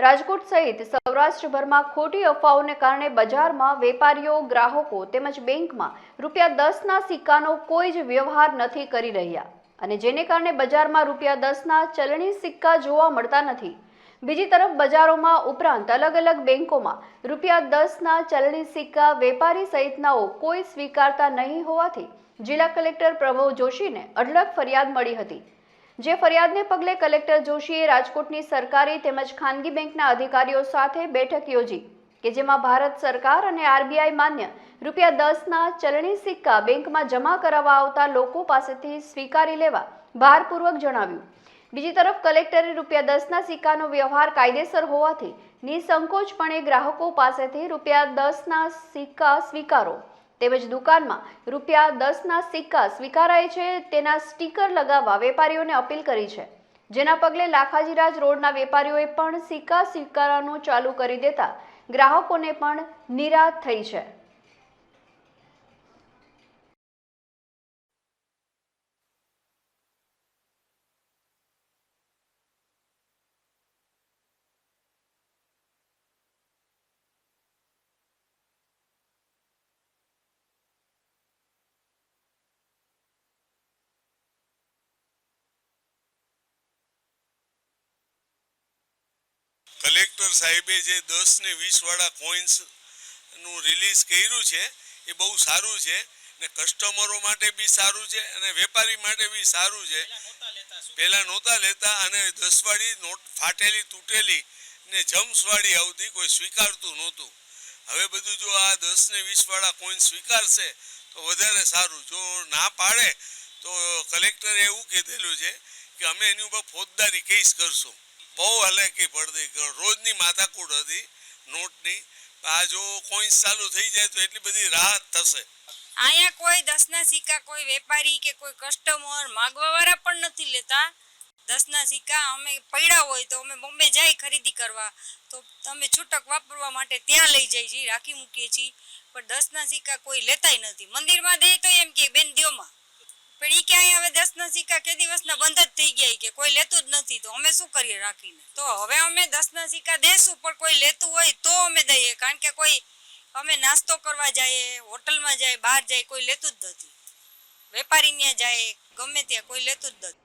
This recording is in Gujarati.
રાજકોટ સહિત સૌરાષ્ટ્રભરમાં ખોટી અફવાઓને કારણે બજારમાં વેપારીઓ, ગ્રાહકો તેમજ બેંકમાં રૂપિયા દસના સિક્કાનો કોઈ જ વ્યવહાર નથી કરી રહ્યા. અને જેને કારણે બજારમાં રૂપિયા દસના ચલણી સિક્કા જોવા મળતા નથી. બીજી તરફ બજારોમાં ઉપરાંત અલગ અલગ બેંકોમાં રૂપિયા દસના ચલણી સિક્કા વેપારી સહિતનાઓ કોઈ સ્વીકારતા નહીં હોવાથી જિલ્લા કલેક્ટર પ્રભવ જોશીને અઢળક ફરિયાદ મળી હતી. જે ફરિયાદને પગલે કલેક્ટર જોશીએ રાજકોટની સરકારી તેમજ ખાનગી બેંકના અધિકારીઓ સાથે બેઠક યોજી કે જેમાં ભારત સરકાર અને આરબીઆઈ માન્ય રૂપિયા દસના ચલણી સિક્કા બેંકમાં જમા કરાવવા આવતા લોકો પાસેથી સ્વીકારી લેવા ભારપૂર્વક જણાવ્યું. બીજી તરફ કલેક્ટરે રૂપિયા દસના સિક્કાનો વ્યવહાર કાયદેસર હોવાથી નિસંકોચપણે ગ્રાહકો પાસેથી રૂપિયા દસના સિક્કા સ્વીકારો. તેમજ દુકાનમાં રૂપિયા દસના સિક્કા સ્વીકારાય છે, તેના સ્ટીકર લગાવવા વેપારીઓને અપીલ કરી છે. જેના પગલે લાખાજીરાજ રોડના વેપારીઓએ પણ સિક્કા સ્વીકારવાનું ચાલુ કરી દેતા ગ્રાહકોને પણ નિરાશ થઈ છે. સાહેબે જે દસ ને વીસવાળા કોઈન્સનું રિલીઝ કર્યું છે, એ બહુ સારું છે ને કસ્ટમરો માટે બી સારું છે અને વેપારી માટે બી સારું છે. પહેલા નહોતા લેતા અને દસવાળી નોટ ફાટેલી, તૂટેલી ને જમ્સવાળી આવતી કોઈ સ્વીકારતું નહોતું. હવે બધું જો આ દસ ને વીસવાળા કોઈન સ્વીકારશે, તો વધારે સારું. જો ના પાડે, તો કલેક્ટરે એવું કીધેલું છે કે અમે એની ઉપર ફોજદારી કેસ કરશું. બહુ હલેકી પડતી રોજની માથાકૂટ હતી, નોટની. આ જો કોઈ ચાલુ થઈ જાય તો એટલી બધી રાહત થશે. અહીંયા કોઈ દસના સિક્કા કોઈ વેપારી કે કોઈ કસ્ટમર માગવાવાળા પણ નથી લેતા. દસના સિક્કા અમે પડ્યા હોય તો અમે બોમ્બે જાય ખરીદી કરવા. તો તમે છૂટક વાપરવા માટે ત્યાં લઈ જઈએ છીએ રાખી મૂકીએ છીએ. પણ દસના સિક્કા કોઈ લેતાય નથી. મંદિરમાં દે તો એમ કે બેન દ્યોમાં. પણ એ ક્યાંય હવે દસના સિક્કા કે દિવસના બંધ જ થઈ ગયા કે કોઈ લેતું જ નથી, તો અમે શું કરીએ રાખીને? તો હવે અમે દસના સિક્કા દેશું, પણ કોઈ લેતું હોય તો અમે દઈએ, કારણ કે કોઈ અમે નાસ્તો કરવા જઈએ, હોટલમાં જાય, બહાર જાય, કોઈ લેતું જ નથી. વેપારી ત્યાં જાય, ગમે ત્યાં કોઈ લેતું જ નથી.